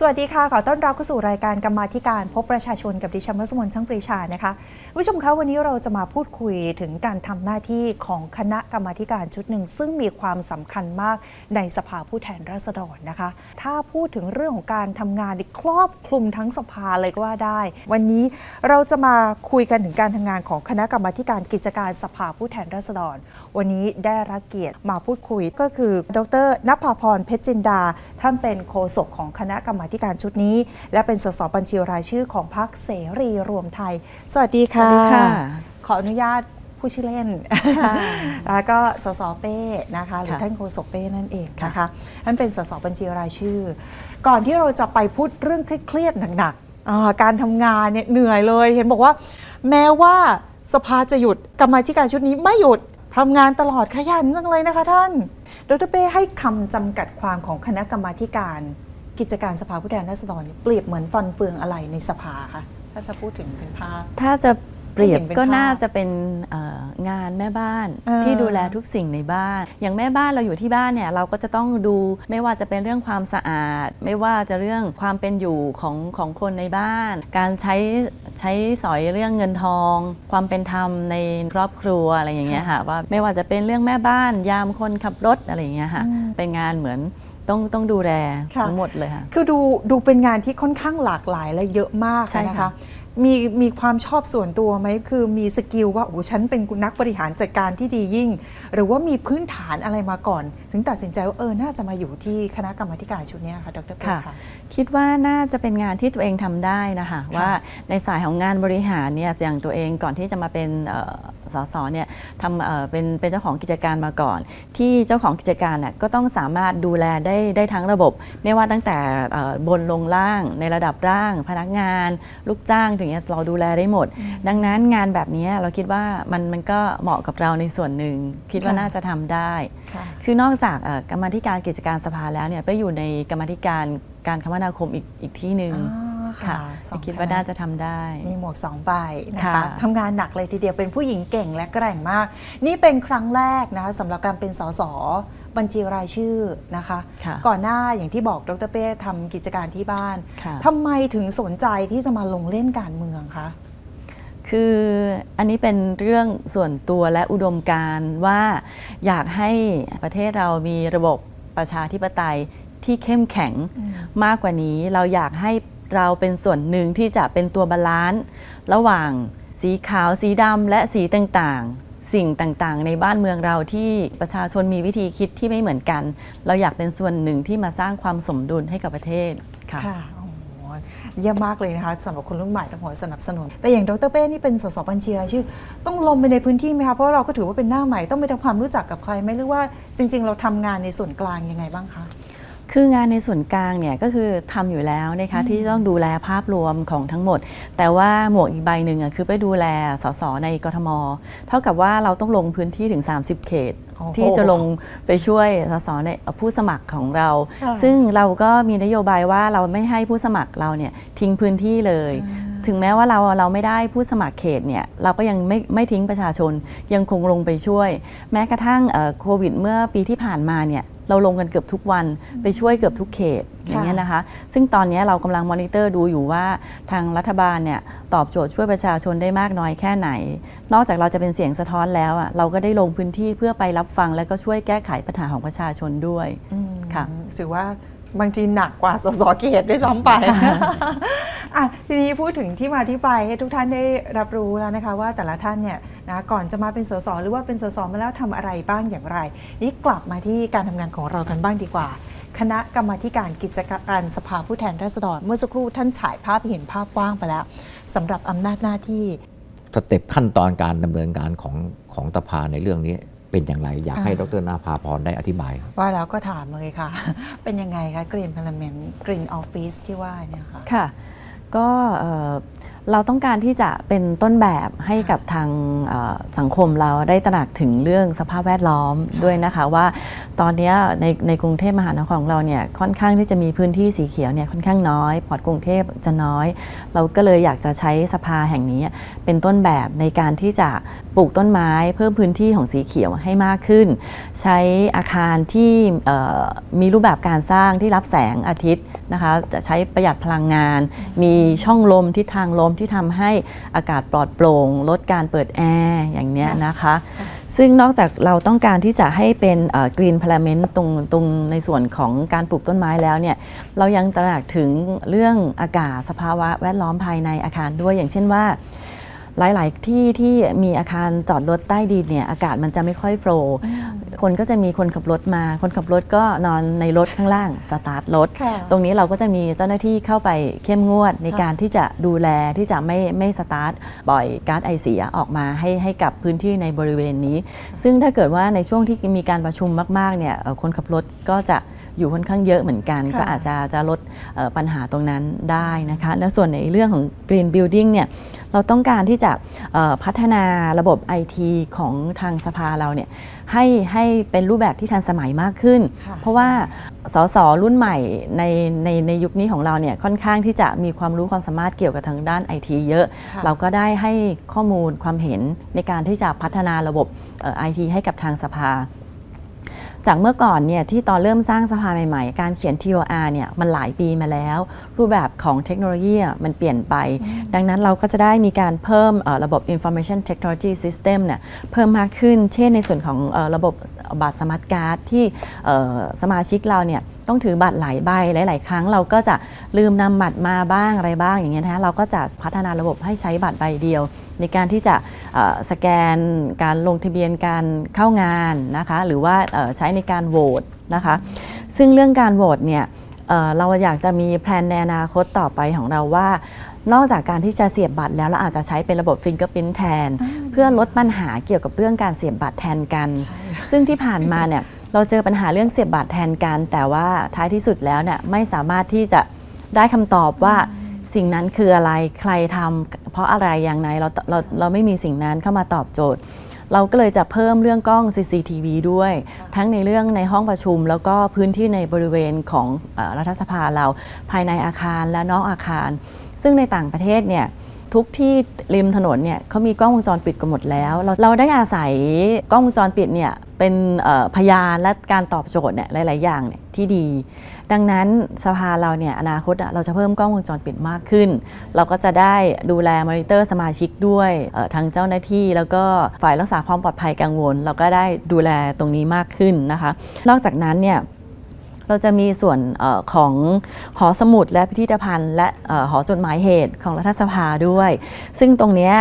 สวัสดีค่ะ ขอต้อนรับเข้าสู่รายการกรรมาธิการพบประชาชนกับดิฉันวสมนช่างปรีชานะคะคุณผู้ชมคะวันนี้เราจะมาพูดคุยถึงการทำหน้าที่ของคณะกรรมาธิการชุดหนึ่ง ซึ่งมีความสำคัญมากในสภาผู้แทนราษฎรนะคะ ถ้าพูดถึงเรื่องของการทำงานครอบคลุมทั้งสภาเลยก็ว่าได้ วันนี้เราจะมาคุยกันถึงการทำงานของคณะกรรมาธิการกิจการสภาผู้แทนราษฎร วันนี้ได้รับเกียรติมาพูดคุยก็คือ ดรนภาพรเพชรจินดาท่านเป็นโฆษกของคณะกรรมาธิการชุดนี้ และเป็นสสบัญชีรายชื่อของพรรคเสรีรวมไทย สวัสดีค่ะสวัสดีค่ะขออนุญาตผู้ชื่อเล่นค่ะแล้วก็สสเป้นะคะ หรือค่ะท่านโฆษกเป้นั่นเองนะคะท่านเป็นสสบัญชีรายชื่อ ก่อนที่เราจะไปพูดเรื่องเครียดๆหนักๆอ่าการทำงานเนี่ยเหนื่อยเลย เห็นบอกว่า แม้ว่าสภาจะหยุดกรรมาธิการชุดนี้ไม่หยุดทำงานตลอดขยันจังเลยนะคะท่าน ดรเป้ให้คำจำกัดความของคณะกรรมาธิการ กิจการสภาผู้แทนราษฎรเนี่ยเปรียบเหมือนฟันเฟืองอะไรในสภาคะถ้าจะพูดถึงเป็นภาพ ถ้าจะเปรียบให้เห็นเป็นก็ภาพน่าจะเป็นเอ่องานแม่บ้านเออที่ดูแลทุกสิ่งในบ้าน อย่างแม่บ้านเราอยู่ที่บ้านเนี่ยเราก็จะต้องดูไม่ว่าจะเป็นเรื่องความสะอาด ไม่ว่าจะเรื่องความเป็นอยู่ของของคนในบ้าน การใช้ใช้สอยเรื่องเงินทอง ความเป็นธรรมในครอบครัวอะไรอย่างเงี้ยค่ะว่าไม่ว่าจะเป็นเรื่องแม่บ้านยามคนขับรถอะไรอย่างเงี้ยค่ะอืมเป็นงานเหมือน ต้องต้องดูแลค่ะ ทั้งหมดเลยค่ะ คือดูดูเป็นงานที่ค่อนข้างหลากหลายและเยอะมากใช่นะคะค่ะมีมีความชอบส่วนตัวไหมคือมีสกิลว่าโอ้ฉันเป็นนักบริหารจัดการที่ดียิ่ง หรือว่ามีพื้นฐานอะไรมาก่อน ถึงตัดสินใจว่าเออน่าจะมาอยู่ที่คณะกรรมาธิการชุดเนี้ยค่ะดรเป้ค่ะ ค่ะ คิดว่าน่าจะเป็นงานที่ตัวเองทำได้นะคะ ว่าในสายของงานบริหารเนี่ยอย่างตัวเองก่อนที่จะมาเป็นเอ่อสสเนี่ยทำเอ่อเป็นเป็นเจ้าของกิจการมาก่อน ที่เจ้าของกิจการน่ะก็ต้องสามารถดูแลได้ได้ทั้งระบบ ไม่ว่าตั้งแต่เอ่อบนลงล่างในระดับร่าง พนักงาน ลูกจ้างถึงเนี้ยเราดูแลได้หมด ดังนั้นงานแบบนี้เราคิดว่ามันมันก็เหมาะกับเราในส่วนหนึ่ง คิดว่าค่ะน่าจะทำได้ค่ะคือนอกจากเอ่อกรรมาธิการกิจการสภาแล้วเนี่ยไปอยู่ในกรรมาธิการการคมนาคมอีกอีกที่หนึ่งอ๋อ ค่ะค่ะสองคิดว่าคณะน่าจะทำได้ มีหมวกสองใบนะคะค่ะทำงานหนักเลยทีเดียวเป็นผู้หญิงเก่งและแกร่งมาก นี่เป็นครั้งแรกนะคะสำหรับการเป็นสสบัญชีรายชื่อนะคะค่ะก่อนหน้าอย่างที่บอกดรเป้ทำกิจการที่บ้านค่ะทำไมถึงสนใจที่จะมาลงเล่นการเมืองคะคืออันนี้เป็นเรื่องส่วนตัวและอุดมการณ์ว่าอยากให้ประเทศเรามีระบบประชาธิปไตยที่เข้มแข็งอืมมากกว่านี้ เราอยากให้ เราเป็นส่วนหนึ่งที่จะเป็นตัวบาลานซ์ระหว่างสีขาวสีดำและสีต่างๆ สิ่งต่างๆ ในบ้านเมืองเราที่ประชาชนมีวิธีคิดที่ไม่เหมือนกัน เราอยากเป็นส่วนหนึ่งที่มาสร้างความสมดุลให้กับประเทศค่ะค่ะโอ้โหเยี่ยมมากเลยนะคะสำหรับคนรุ่นใหม่ต้องขอสนับสนุน แต่อย่างดรเป้นี่เป็นสสบัญชีรายชื่อ ต้องลงไปในพื้นที่ไหมคะเพราะเราก็ถือว่าเป็นหน้าใหม่ต้องไปทำความรู้จักกับใครไหมหรือว่าจริง ๆ เราทำงานในส่วนกลางยังไงบ้างคะ คืองานในส่วนกลางเนี่ยก็คือทำอยู่แล้วนะคะที่ต้องดูแลภาพรวมของทั้งหมด แต่ว่าหมวกอีกใบหนึ่งอะคือไปดูแลสสในกทม เท่ากับว่าเราต้องลงพื้นที่ถึง 30 เขตโอ้โหที่จะลงไปช่วยสสในผู้สมัครของเราค่ะซึ่งเราก็มีนโยบายว่าเราไม่ให้ผู้สมัครเราเนี่ยทิ้งพื้นที่เลย ถึงแม้ว่าเราเราไม่ได้ผู้สมัครเขตเนี่ยเราก็ยังไม่ไม่ทิ้งประชาชนยังคงลงไปช่วย แม้กระทั่งเอ่อโควิดเมื่อปีที่ผ่านมาเนี่ย เราลงกันเกือบทุกวันไปช่วยเกือบทุกเขตอย่างเงี้ยนะคะ ซึ่งตอนนี้เรากำลังมอนิเตอร์ดูอยู่ว่าทางรัฐบาลเนี่ยตอบโจทย์ช่วยประชาชนได้มากน้อยแค่ไหน นอกจากเราจะเป็นเสียงสะท้อนแล้วอะเราก็ได้ลงพื้นที่เพื่อไปรับฟัง และก็ช่วยแก้ไขปัญหาของประชาชนด้วยอืมค่ะถือว่า บางทีหนักกว่าสสเขตด้วยซ้ำไป อะทีนี้พูดถึงที่มาที่ไปให้ทุกท่านได้รับรู้แล้วนะคะ ว่าแต่ละท่านเนี่ยนะก่อนจะมาเป็นสสหรือว่าเป็นสสมาแล้วทำอะไรบ้างอย่างไร นี่กลับมาที่การทำงานของเรากันบ้างดีกว่า คณะกรรมาธิการกิจการสภาผู้แทนราษฎรเมื่อสักครู่ท่านฉายภาพให้เห็นภาพกว้างไปแล้วสำหรับอำนาจหน้าที่ สเต็ปขั้นตอนการดำเนินการของของสภาในเรื่องนี้ เป็นอย่างไรอยากให้อ่าดรนาภาพรได้อธิบายครับว่าแล้วก็ถามเลยค่ะ เป็นยังไงคะกรีนพาร์เมนต์กรีนออฟฟิศที่ว่าเนี่ยค่ะ ค่ะ ก็ เราต้องการที่จะเป็นต้นแบบให้กับทางสังคมเราได้ตระหนักถึงเรื่องสภาพแวดล้อมด้วยนะคะว่า ตอนนี้ในในกรุงเทพมหานครของเราเนี่ยค่อนข้างที่จะมีพื้นที่สีเขียวเนี่ยค่อนข้างน้อยพอร์ตกรุงเทพจะน้อย เราก็เลยอยากจะใช้สภาแห่งนี้เป็นต้นแบบในการที่จะปลูกต้นไม้เพิ่มพื้นที่ของสีเขียวให้มากขึ้น ใช้อาคารที่มีรูปแบบการสร้างที่รับแสงอาทิตย์นะคะจะใช้ประหยัดพลังงาน มีช่องลมทิศทางลมที่ทำให้อากาศปลอดโปร่งลดการเปิดแอร์อย่างเนี้ยนะคะ ซึ่งนอกจากเราต้องการที่จะให้เป็นกรีนพลาเมนต์ตรงตรงในส่วนของการปลูกต้นไม้แล้วเนี่ยเรายังตระหนักถึงเรื่องอากาศสภาวะแวดล้อมภายในอาคารด้วยอย่างเช่นว่า หลาย ๆ ที่ที่มีอาคารจอดรถใต้ดินเนี่ยอากาศมันจะไม่ค่อยโฟลว์คนก็จะมีคนขับรถมา คนขับรถก็นอนในรถข้างล่างสตาร์ทรถค่ะตรงนี้เราก็จะมีเจ้าหน้าที่เข้าไปเข้มงวดในค่ะการที่จะดูแลที่จะไม่ไม่สตาร์ทปล่อยก๊าซไอเสียออกมาให้ให้กับพื้นที่ในบริเวณนี้ ซึ่งถ้าเกิดว่าในช่วงที่มีการประชุมมาก ๆ เนี่ยเอ่อคนขับรถก็จะ อยู่ค่อนข้างเยอะเหมือนกันค่ะก็อาจจะจะลดเอ่อปัญหาตรงนั้นได้นะคะ แล้วส่วนในเรื่องของ Green Building เนี่ยเราต้องการที่จะเอ่อพัฒนาระบบ IT ของทางสภาเราเนี่ยให้ให้เป็นรูปแบบที่ทันสมัยมากขึ้นค่ะเพราะว่าสสรุ่นใหม่ในในในยุคนี้ของเราเนี่ยค่อนข้างที่จะมีความรู้ความสามารถเกี่ยวกับทางด้านไอทีเยอะค่ะเราก็ได้ให้ข้อมูลความเห็นในการที่จะพัฒนาระบบไอทีให้กับทางสภา จากเมื่อก่อนเนี่ยที่ตอนเริ่มสร้างสภาใหม่ๆ การเขียน TOR เนี่ยมันหลายปีมาแล้ว รูปแบบของเทคโนโลยีอะมันเปลี่ยนไป ดังนั้นเราก็จะได้มีการเพิ่มเอ่อระบบ information technology system เนี่ยเพิ่มมากขึ้น เช่นในส่วนของเอ่อระบบบัตรสมาร์ทการ์ดที่เอ่อสมาชิกเราเนี่ย ต้องถือบัตรหลายใบหลาย ๆ ครั้งเราก็จะลืมนำบัตรมาบ้างอะไรบ้างอย่างเงี้ยนะคะเราก็จะพัฒนาระบบให้ใช้บัตรใบเดียว ในการที่จะเอ่อสแกนการลงทะเบียนการเข้างานนะคะหรือว่าเอ่อใช้ในการโหวตนะคะซึ่งเรื่องการโหวตเนี่ยเอ่อเราอยากจะมีแผนในอนาคตต่อไปของเราว่า นอกจากการที่จะเสียบบัตรแล้วเราอาจจะใช้เป็นระบบฟิงเกอร์พิ้นแทน เพื่อลดปัญหาเกี่ยวกับเรื่องการเสียบบัตรแทนกัน ซึ่งที่ผ่านมาเนี่ย เราเจอปัญหาเรื่องเสียบบัตรแทนกัน แต่ว่าท้ายที่สุดแล้วเนี่ยไม่สามารถที่จะได้คำตอบว่าสิ่งนั้นคืออะไรใครทำเพราะอะไรอย่างไรเราเราเราไม่มีสิ่งนั้นเข้ามาตอบโจทย์ เราก็เลยจะเพิ่มเรื่องกล้อง CCTV ด้วย ทั้งในเรื่องในห้องประชุม แล้วก็พื้นที่ในบริเวณของเออรัฐสภาเราภายในอาคารและนอกอาคาร ซึ่งในต่างประเทศเนี่ย ทุกที่ริมถนนเนี่ยเขามีกล้องวงจรปิดกันหมดแล้ว เราเราได้อาศัยกล้องวงจรปิดเนี่ยเป็นพยานและการตอบโจทย์เนี่ยหลาย ๆ อย่างเนี่ยที่ดี ดังนั้นสภาเราเนี่ยอนาคตอะเราจะเพิ่มกล้องวงจรปิดมากขึ้น เราก็จะได้ดูแลมอนิเตอร์สมาชิกด้วยทางเจ้าหน้าที่ แล้วก็ฝ่ายรักษาความปลอดภัยกังวล เราก็ได้ดูแลตรงนี้มากขึ้นนะคะ นอกจากนั้นเนี่ย เราจะมีส่วนอของหอสมุดและพิพิธภัณฑ์ และหอจดหมายเหตุของรัฐสภาด้วย ซึ่งตรงนี้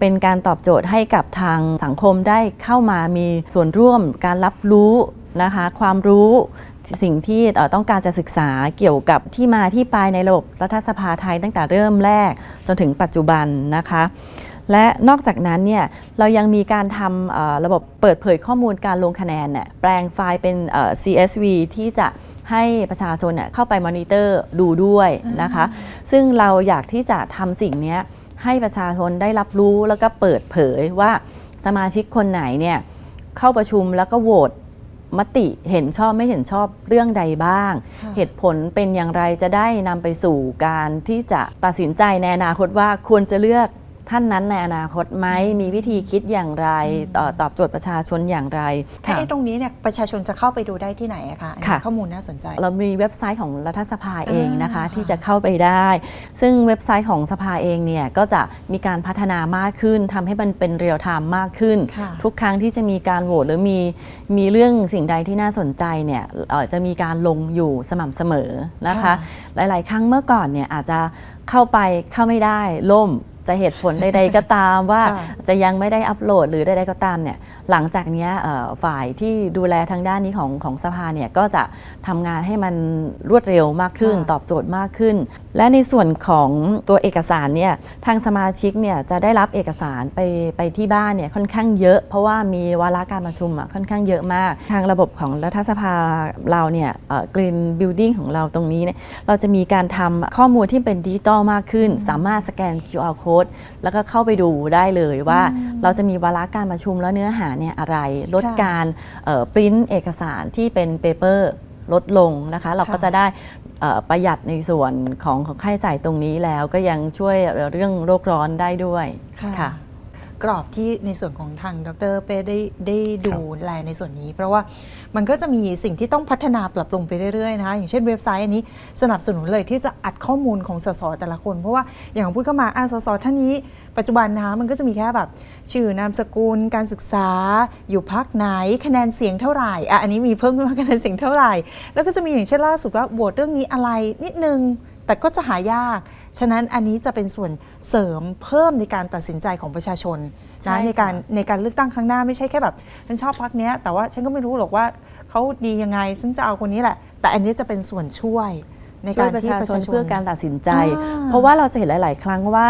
เป็นการตอบโจทย์ให้กับทางสังคมได้เข้ามามีส่วนร่วมการรับรู้นะคะความรู้สิ่งที่ต้องการจะศึกษาเกี่ยวกับที่มาที่ไปในระบบรัฐสภาไทยตั้งแต่เริ่มแรกจนถึงปัจจุบันนะคะ และนอกจากนั้นเนี่ยเรายังมีการทำระบบเปิดเผยข้อมูลการลงคะแนนเนี่ยแปลงไฟล์เป็น CSV ที่จะ ให้ประชาชนเนี่ยเข้าไปมอนิเตอร์ดูด้วยนะคะ ซึ่งเราอยากที่จะทำสิ่งเนี้ยให้ประชาชนได้รับรู้แล้วก็เปิดเผยว่าสมาชิกคนไหนเนี่ยเข้าประชุมแล้วก็โหวตมติเห็นชอบไม่เห็นชอบเรื่องใดบ้างค่ะเหตุผลเป็นอย่างไรจะได้นำไปสู่การที่จะตัดสินใจในอนาคตว่าควรจะเลือก ท่านนั้นในอนาคตไหมมีวิธีคิดอย่างไรตอตอบโจทย์ประชาชนอย่างไรถ้าค่ะ ไอ้ตรงนี้เนี่ยประชาชนจะเข้าไปดูได้ที่ไหนอะคะอันนี้ค่ะ ข้อมูลน่าสนใจ เรามีเว็บไซต์ของรัฐสภาเองนะคะ อ่า ที่จะเข้าไปได้ ซึ่งเว็บไซต์ของสภาเองเนี่ยก็จะมีการพัฒนามากขึ้นทำให้มันเป็นเรียลไทม์มากขึ้น ค่ะ ทุกครั้งที่จะมีการโหวตหรือมีมีเรื่องสิ่งใดที่น่าสนใจเนี่ยเอ่อจะมีการลงอยู่สม่ำเสมอนะคะ ค่ะหลาย ๆ ครั้งเมื่อก่อนเนี่ยอาจจะเข้าไปเข้าไม่ได้ล่ม จะเหตุผลใดๆก็ตามว่าค่ะจะยังไม่ได้อัปโหลดหรือใดๆก็ตามเนี่ยหลังจากเนี้ยเอ่อฝ่ายที่ดูแลทางด้านนี้ของของสภาเนี่ยก็จะทำงานให้มันรวดเร็วมากขึ้นค่ะตอบโจทย์มากขึ้น และในส่วนของตัวเอกสารเนี่ยทางสมาชิกเนี่ยจะได้รับเอกสารไปไปที่บ้านเนี่ยค่อนข้างเยอะ เพราะว่ามีวาระการประชุมอะค่อนข้างเยอะมาก ทางระบบของรัฐสภาเราเนี่ยกรีนบิลดิ้งของเราตรงนี้เนี่ยเราจะมีการทำข้อมูลที่เป็นดิจิตอลมากขึ้น สามารถสแกน QR code แล้วก็เข้าไปดูได้เลยว่าเราจะมีวาระการประชุมแล้วเนื้อหาเนี่ยอะไรลดค่ะการปริ้นเอกสารที่เป็นเปเปอร์ลดลงนะคะ เราก็ค่ะจะได้เอ่อ ประหยัดในส่วนของของค่าใช้จ่ายตรงนี้แล้วก็ยังช่วยเรื่องโรคร้อนได้ด้วยค่ะ กรอบที่ในส่วนของทางดรเป้ได้ได้ดูแลในส่วนนี้ เพราะว่ามันก็จะมีสิ่งที่ต้องพัฒนาปรับปรุงไปเรื่อยๆนะคะอย่างเช่นเว็บไซต์อันนี้สนับสนุนเลยที่จะอัดข้อมูลของสสแต่ละคน เพราะว่าอย่างพูดเข้ามาอ่าสสท่านนี้ ปัจจุบันนะคะมันก็จะมีแค่แบบชื่อนามสกุล การศึกษา อยู่พักไหนคะแนนเสียงเท่าไหร่อะอันนี้มีเพิ่มขึ้นมาคะแนนเสียงเท่าไหร่ แล้วก็จะมีอย่างเช่นล่าสุดว่าโหวตเรื่องนี้อะไรนิดนึง แต่ก็จะหายาก ฉะนั้นอันนี้จะเป็นส่วนเสริมเพิ่มในการตัดสินใจของประชาชนใช่นะค่ะ ในการในการเลือกตั้งครั้งหน้าไม่ใช่แค่แบบฉันชอบพักเนี้ยแต่ว่าฉันก็ไม่รู้หรอกว่าเขาดียังไงฉันจะเอาคนนี้แหละ แต่อันนี้จะเป็นส่วนช่วยในช่กาวรยประที่ชาประชนชาชนเพื่อการตัดสินใจ อ่าเพราะว่าเราจะเห็นหลาย ๆ ครั้งว่า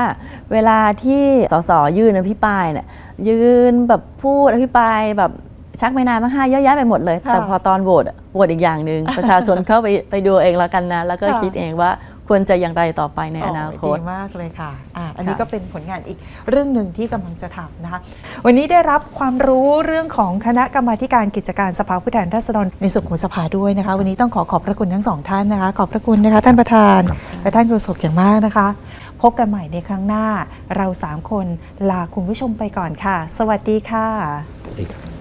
เวลาที่สสยืนอภิปรายเนี่ยยืนแบบพูดอภิปรายแบบชักไม่นานมากห้าเยอะแยะไปหมดเลย ค่ะแต่พอตอนโหวตอะโหวตอีกอย่างหนึ่ง ประชาชนเข้าไปไปดูเองแล้วกันนะ แล้วก็ค่ะ คิดเองว่า ควรจะอย่างไรต่อไปในอนาคตดีมากเลยค่ะอ่าอันนี้ค่ะก็เป็นผลงานอีกเรื่องหนึ่งที่กำลังจะทำนะคะ วันนี้ได้รับความรู้เรื่องของคณะกรรมาธิการกิจการสภาผู้แทนราษฎรในส่วนของสภาด้วยนะคะ วันนี้ต้องขอขอบพระคุณทั้งสองท่านนะคะ ขอบพระคุณนะคะ ท่านประธานและท่านโฆษกอย่างมากนะคะ พบกันใหม่ในครั้งหน้า เราสามคนลาคุณผู้ชมไปก่อนค่ะ สวัสดีค่ะสวัสดีครับ